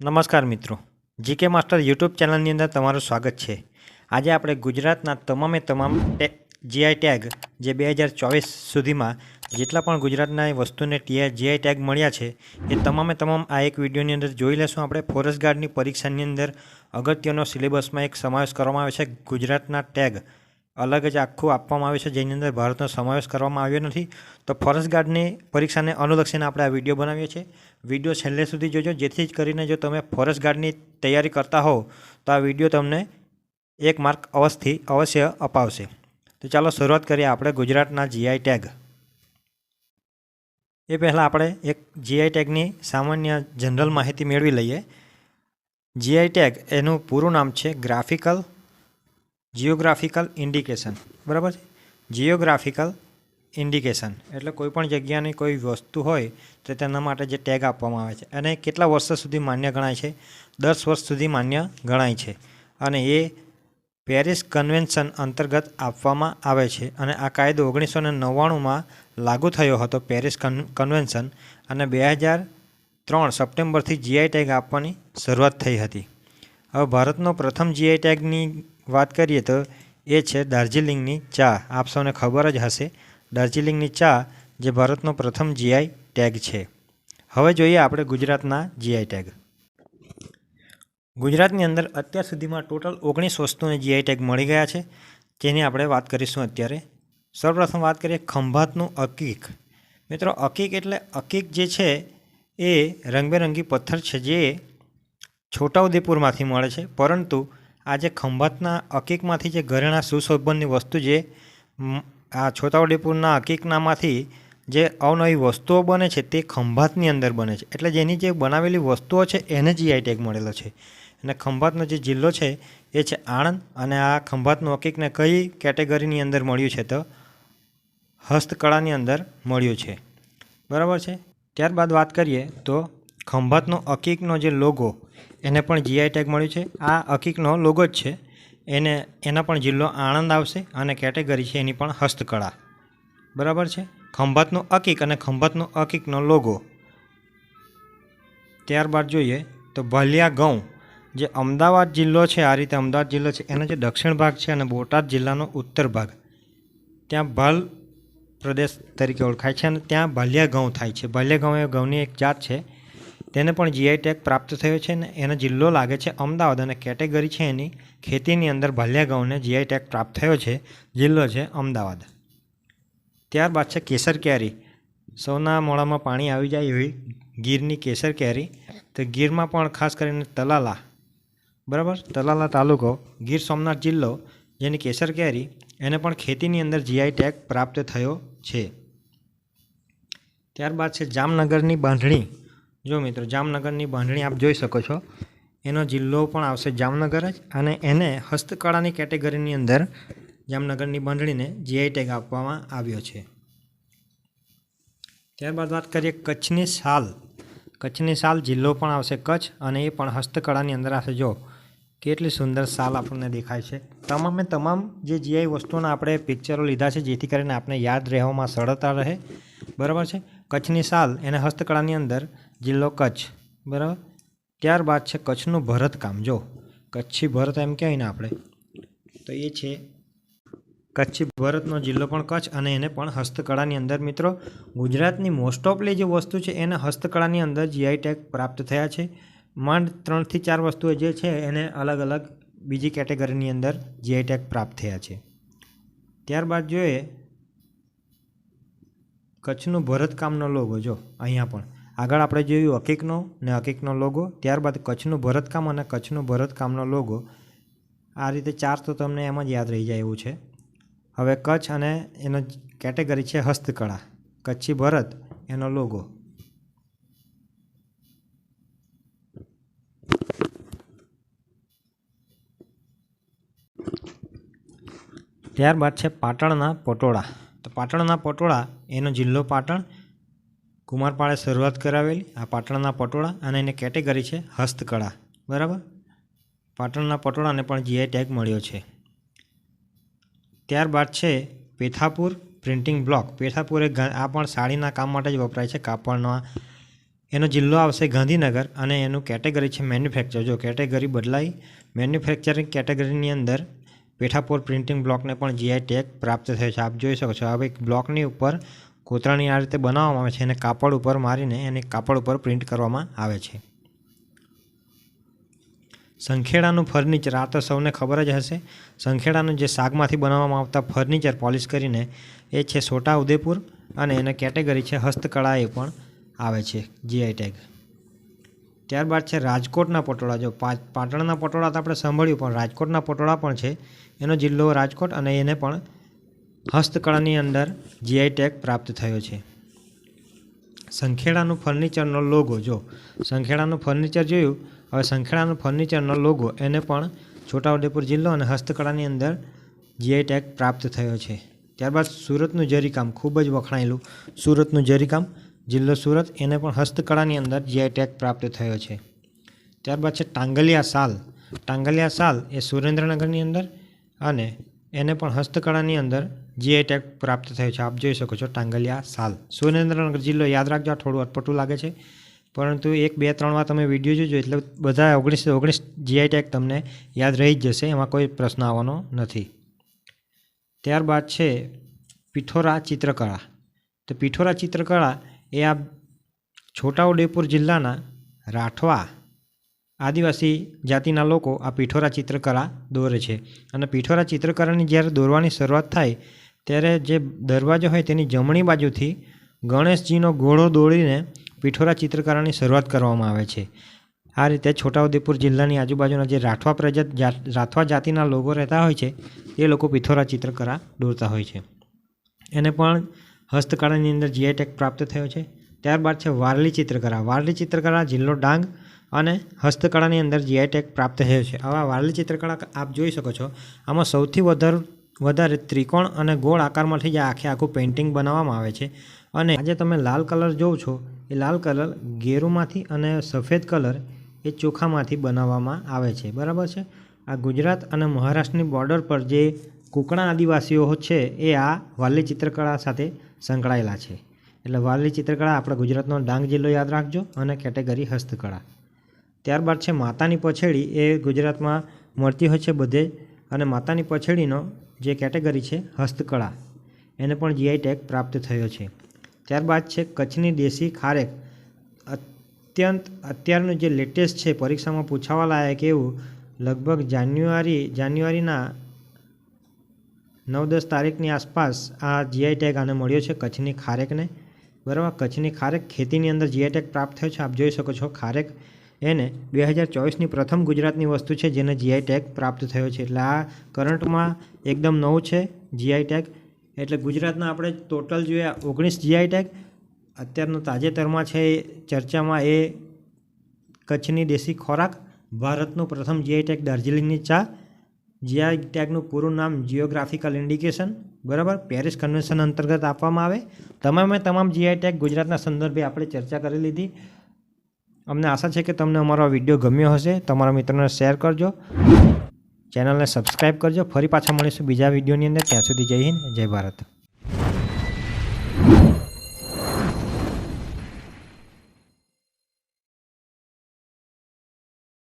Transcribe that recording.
નમસ્કાર મિત્રો. GK master YouTube ચેનલની અંદર તમારું સ્વાગત છે. આજે આપણે ગુજરાતના તમામે તમામ જીઆઈ ટેગ જે બે હજાર ચોવીસ સુધીમાં જેટલા પણ ગુજરાતના વસ્તુને ટીઆઈ જીઆઈ ટેગ મળ્યા છે, એ તમામે તમામ આ એક વિડીયોની અંદર જોઈ લેશું. આપણે ફોરેસ્ટ ગાર્ડની પરીક્ષાની અંદર અગત્યનો સિલેબસમાં એક સમાવેશ કરવામાં આવે છે ગુજરાતના ટેગ અલગ જ આખું આપવામાં આવ્યું છે, જેની અંદર ભારતનો સમાવેશ કરવામાં આવ્યો નથી. તો ફોરેસ્ટ ગાર્ડની પરીક્ષાને અનુલક્ષીને આપણે આ વીડિયો બનાવીએ છીએ. વીડિયો છેલ્લે સુધી જોજો. જેથી જ કરીને જો તમે ફોરેસ્ટ ગાર્ડની તૈયારી કરતા હોવ, તો આ વીડિયો તમને એક માર્ક અવશ્ય અવશ્ય અપાવશે. તો ચાલો શરૂઆત કરીએ આપણે ગુજરાતના જીઆઈ ટેગ એ પહેલાં આપણે એક જીઆઈ ટેગની સામાન્ય જનરલ માહિતી મેળવી લઈએ. જીઆઈ ટેગ એનું પૂરું નામ છે ગ્રાફિકલ જિયોગ્રાફિકલ ઇન્ડિકેશન બરાબર છે? જિયોગ્રાફિકલ ઇન્ડિકેશન એટલે કોઈપણ જગ્યાની કોઈ વસ્તુ હોય તો તેના માટે જે ટેગ આપવામાં આવે છે. અને કેટલા વર્ષ સુધી માન્ય ગણાય છે? દસ વર્ષ સુધી માન્ય ગણાય છે. અને એ પેરિસ કન્વેન્શન અંતર્ગત આપવામાં આવે છે. અને આ કાયદો ઓગણીસો ને નવ્વાણુંમાં લાગુ થયો હતો, પેરિસ કન, કન્વેન્શન. અને બે હજાર ત્રણ સપ્ટેમ્બરથી જીઆઈ ટેગ આપવાની શરૂઆત થઈ હતી. હવે ભારતનો પ્રથમ જીઆઈ ટેગની વાત કરીએ તો એ છે દાર્જિલિંગની ચા. આપ સૌને ખબર જ હશે, દાર્જિલિંગની ચા જે ભારતનો પ્રથમ જીઆઈ ટેગ છે. હવે જોઈએ આપણે ગુજરાતના જીઆઈ ટેગ ગુજરાતની અંદર અત્યાર સુધીમાં ટોટલ ઓગણીસ વસ્તુને જીઆઈ ટેગ મળી ગયા છે. જેની આપણે વાત કરીશું અત્યારે. સૌપ્રથમ વાત કરીએ ખંભાતનું અકીક. મિત્રો, અકીક એટલે અકીક જે છે એ રંગબેરંગી પથ્થર છે જે છોટાઉદેપુરમાંથી મળે છે. પરંતુ આ જે ખંભાતના અકીકમાંથી જે ઘરેણા સુશોભનની વસ્તુ જે આ છોટાઉદેપુરના અકીકનામાંથી જે અવનવી વસ્તુઓ બને છે તે ખંભાતની અંદર બને છે. એટલે જેની જે બનાવેલી વસ્તુઓ છે એને જીઆઈ ટેગ મળેલો છે. અને ખંભાતનો જે જિલ્લો છે એ છે આણંદ અને આ ખંભાતનું અકીકને કઈ કેટેગરીની અંદર મળ્યું છે તો? હસ્તકળાની અંદર મળ્યું છે. બરાબર છે? ત્યારબાદ વાત કરીએ તો ખંભાતનો અકીકનો જે લોગો એને પણ જીઆઈ ટેગ મળ્યું છે. આ અકીકનો લોગો જ છે. એને, એના પણ જિલ્લો આણંદ આવશે અને કેટેગરી છે એની પણ હસ્તકળા. બરાબર છે? ખંભાતનો અકીક અને ખંભાતનો અકીકનો લોગો ત્યારબાદ જોઈએ તો ભલિયા ઘઉં જે અમદાવાદ જિલ્લો છે, આ રીતે અમદાવાદ જિલ્લો છે, એનો જે દક્ષિણ ભાગ છે અને બોટાદ જિલ્લાનો ઉત્તર ભાગ. ત્યાં ભલ પ્રદેશ તરીકે ઓળખાય છે અને ત્યાં ભાલિયા ઘઉં થાય છે. ભાલિયા ઘઉં એ ઘઉંની એક જાત છે. તેને પણ જીઆઈ ટેગ પ્રાપ્ત થયો છે અને એનો જિલ્લો લાગે છે અમદાવાદ અને કેટેગરી છે એની ખેતીની અંદર ભાલિયા ઘઉંને જીઆઈ ટેગ પ્રાપ્ત થયો છે, જિલ્લો છે અમદાવાદ. ત્યારબાદ છે કેસર કેરી. સૌના મોડામાં પાણી આવી જાય એવી ગીરની કેસર કેરી. તો ગીરમાં પણ ખાસ કરીને તલાલા. બરાબર? તલાલા તાલુકો, ગીર સોમનાથ જિલ્લો, જેની કેસર કેરી એને પણ ખેતીની અંદર જીઆઈ ટેગ પ્રાપ્ત થયો છે. ત્યારબાદ છે જામનગરની બાંધણી. જો મિત્રો, જામનગરની બાંધણી આપ જોઈ શકો છો. એનો જિલ્લો પણ આવશે જામનગર જ અને એને હસ્તકળાની કેટેગરીની અંદર જામનગરની બાંધણીને જીઆઈ ટેગ આપવામાં આવ્યો છે. ત્યારબાદ વાત કરીએ કચ્છની શાલ કચ્છની શાલ જિલ્લો પણ આવશે કચ્છ અને એ પણ હસ્તકળાની અંદર આવશે. જો, કેટલી સુંદર શાલ આપણને દેખાય છે. તમામે તમામ જે જીઆઈ વસ્તુઓના આપણે પિક્ચરો લીધા છે, જેથી કરીને આપણે યાદ રહેવામાં સરળતા રહે. બરાબર છે? કચ્છની શાલ એને હસ્તકળાની અંદર જિલ્લો કચ્છ, બરાબર? ત્યારબાદ છે કચ્છનું ભરતકામ. જો, કચ્છી ભરત એમ કહેવાય ને આપણે. તો એ છે કચ્છી ભરતનો જિલ્લો પણ કચ્છ અને એને પણ હસ્તકળાની અંદર મિત્રો, ગુજરાતની મોસ્ટ ઓફલી જે વસ્તુ છે એને હસ્તકળાની અંદર જીઆઈ ટેગ પ્રાપ્ત થયા છે. માંડ ત્રણથી ચાર વસ્તુઓ જે છે એને અલગ અલગ બીજી કેટેગરીની અંદર જીઆઈ ટેગ પ્રાપ્ત થયા છે. ત્યારબાદ જોઈએ કચ્છનું ભરતકામનો લોગો જો, અહીંયા પણ. આગળ આપણે જોયું હકીકનો ને હકીકનો લોગો, ત્યારબાદ કચ્છનું ભરતકામ અને કચ્છનું ભરતકામનો લોગો. આ રીતે ચાર તો તમને એમ જ યાદ રહી જાય એવું છે. હવે કચ્છ અને એનો કેટેગરી છે હસ્તકળા. કચ્છી ભરત, એનો લોગો. ત્યારબાદ છે પાટણના પટોળા. તો પાટણના પટોળા, એનો જિલ્લો પાટણ કુમારપાળે શરૂઆત કરાવેલી. આ પાટણના પટોળા અને એની કેટેગરી છે હસ્તકળા. બરાબર? પાટણના પટોળાને પણ જીઆઈ ટેગ મળ્યો છે. ત્યારબાદ છે પેથાપુર પ્રિન્ટિંગ બ્લોક પેથાપુર એ આ પણ સાડીના કામ માટે જ વપરાય છે, કાપડના. એનો જિલ્લો આવશે ગાંધીનગર અને એનું કેટેગરી છે મેન્યુફેક્ચર જો કેટેગરી બદલાઈ મેન્યુફેક્ચરિંગ કેટેગરીની અંદર પેઠાપોર પ્રિન્ટિંગ બ્લોકને પણ જીઆઈ ટેગ પ્રાપ્ત થયો છે. આપ જોઈ શકો છો હવે બ્લોકની ઉપર કોતરણી આ રીતે બનાવવામાં આવે છે અને કાપડ ઉપર મારીને એને કાપડ ઉપર પ્રિન્ટ કરવામાં આવે છે. સંખેડાનું ફર્નિચર આ તો સૌને ખબર જ હશે. સંખેડાનું જે શાકમાંથી બનાવવામાં આવતા ફર્નિચર પોલિશ કરીને એ છે છોટા ઉદેપુર અને એને કેટેગરી છે હસ્તકળા એ પણ આવે છે જીઆઈ ટેગ ત્યારબાદ છે રાજકોટના પટોળા. જો પાટણના પટોળા તો આપણે સાંભળ્યું, પણ રાજકોટના પટોળા પણ છે. એનો જિલ્લો રાજકોટ અને એને પણ હસ્તકળાની અંદર જીઆઈ ટેગ પ્રાપ્ત થયો છે. સંખેડાનું ફર્નિચરનો લોગો જો. સંખેડાનું ફર્નિચર જોયું, હવે સંખેડાનું ફર્નિચરનો લોગો એને પણ છોટાઉદેપુર જિલ્લો અને હસ્તકળાની અંદર જીઆઈ ટેગ પ્રાપ્ત થયો છે. ત્યારબાદ સુરતનું જરીકામ, ખૂબ જ વખણાયેલું સુરતનું જરીકામ, જિલ્લો સુરત, એને પણ હસ્તકળાની અંદર જીઆઈ ટેગ પ્રાપ્ત થયો છે. ત્યારબાદ છે ટાંગલિયા સાલ. ટાંગલિયા સાલ એ સુરેન્દ્રનગરની અંદર અને એને પણ હસ્તકળાની અંદર જીઆઈ ટેગ પ્રાપ્ત થયો છે. આપ જોઈ શકો છો ટાંગલિયા સાલ. સુરેન્દ્રનગર જિલ્લો યાદ રાખજો થોડું અટપટું લાગે છે. પરંતુ એક, બે, ત્રણ વાર તમે વીડિયો જોજો એટલે બધા ઓગણીસ ઓગણીસ જીઆઈ ટેગ તમને યાદ રહી જ જશે, એમાં કોઈ પ્રશ્ન આવવાનો નથી. ત્યારબાદ છે પિઠોરા ચિત્રકળા. તો પિઠોરા ચિત્રકળા એ આ છોટાઉદેપુર જિલ્લાના રાઠવા આદિવાસી જાતિના લોકો આ પીઠોરા ચિત્રકલા દોરે છે. અને પીઠોરા ચિત્રકલાની જ્યારે દોરવાની શરૂઆત થાય, ત્યારે જે દરવાજો હોય તેની જમણી બાજુથી ગણેશજીનો ઘોડો દોડીને પીઠોરા ચિત્રકલાની શરૂઆત કરવામાં આવે છે. આ રીતે છોટાઉદેપુર જિલ્લાની આજુબાજુના જે રાઠવા પ્રજાત રાઠવા જાતિના લોકો રહેતા હોય છે, એ લોકો પીઠોરા ચિત્રકળા દોરતા હોય છે. એને પણ હસ્તકળાની અંદર જીઆઈ ટેગ પ્રાપ્ત થયો છે. ત્યારબાદ છે વારલી ચિત્રકળા વારલી ચિત્રકલા જિલ્લો ડાંગ અને હસ્તકળાની અંદર જીઆઈ ટેગ પ્રાપ્ત થયો છે. આવા વારલી ચિત્રકળા આપ જોઈ શકો છો. આમાં સૌથી વધારે વધારે ત્રિકોણ અને ગોળ આકારમાંથી જ આખે આખું પેઇન્ટિંગ બનાવવામાં આવે છે. અને આજે તમે લાલ કલર જોવ છો, એ લાલ કલર ગેરુમાંથી અને સફેદ કલર એ ચોખામાંથી બનાવવામાં આવે છે. બરાબર છે? આ ગુજરાત અને મહારાષ્ટ્રની બોર્ડર પર જે કુકણા આદિવાસીઓ છે, એ આ વારલી ચિત્રકળા સાથે સંકળાયેલા છે. એટલે વાલી ચિત્રકળા આપણા ગુજરાતનો ડાંગ જિલ્લો યાદ રાખજો અને કેટેગરી હસ્તકળા. ત્યારબાદ છે માતાની પછેડી, એ ગુજરાતમાં મળતી હોય છે બધે. અને માતાની પછેડીનો જે કેટેગરી છે, હસ્તકળા, એને પણ જીઆઈ ટેગ પ્રાપ્ત થયો છે. ત્યારબાદ છે કચ્છની દેશી ખારેક. અત્યંત, અત્યારનું જે લેટેસ્ટ છે, પરીક્ષામાં પૂછાવા લાયક એવું, લગભગ જાન્યુઆરી, જાન્યુઆરીના નવ દસ તારીખની આસપાસ આ જીઆઈ ટેગ આને મળ્યો છે કચ્છની ખારેકને. બરાબર, કચ્છની ખારેક ખેતીની અંદર જીઆઈ ટેગ પ્રાપ્ત થયો છે. આપ જોઈ શકો છો, ખારેક એને બે હજાર ચોવીસની પ્રથમ ગુજરાતની વસ્તુ છે જેને જીઆઈ ટેગ પ્રાપ્ત થયો છે. એટલે આ કરંટમાં એકદમ નવું છે જીઆઈ ટેગ એટલે ગુજરાતના આપણે ટોટલ જોઈએ ઓગણીસ જીઆઈ ટેગ અત્યારનું તાજેતરમાં છે એ ચર્ચામાં એ કચ્છની દેશી ખોરાક, ભારતનું પ્રથમ જીઆઈ ટેગ દાર્જિલિંગની ચા જીઆઈ ટેગનું પૂરું નામ જિયોગ્રાફિકલ ઇન્ડિકેશન બરાબર? પેરિસ કન્વેન્શન અંતર્ગત આપવામાં આવે. તમામે તમામ જીઆઈ ટેગ ગુજરાતના સંદર્ભે આપણે ચર્ચા કરી લીધી. અમને આશા છે કે તમને અમારો વીડિયો ગમ્યો હશે. તમારા મિત્રોને શેર કરજો. ચેનલને સબસ્ક્રાઈબ કરજો. ફરી પાછા મળીશું બીજા વિડીયોની અંદર. ત્યાં સુધી જય હિન્દ, જય ભારત.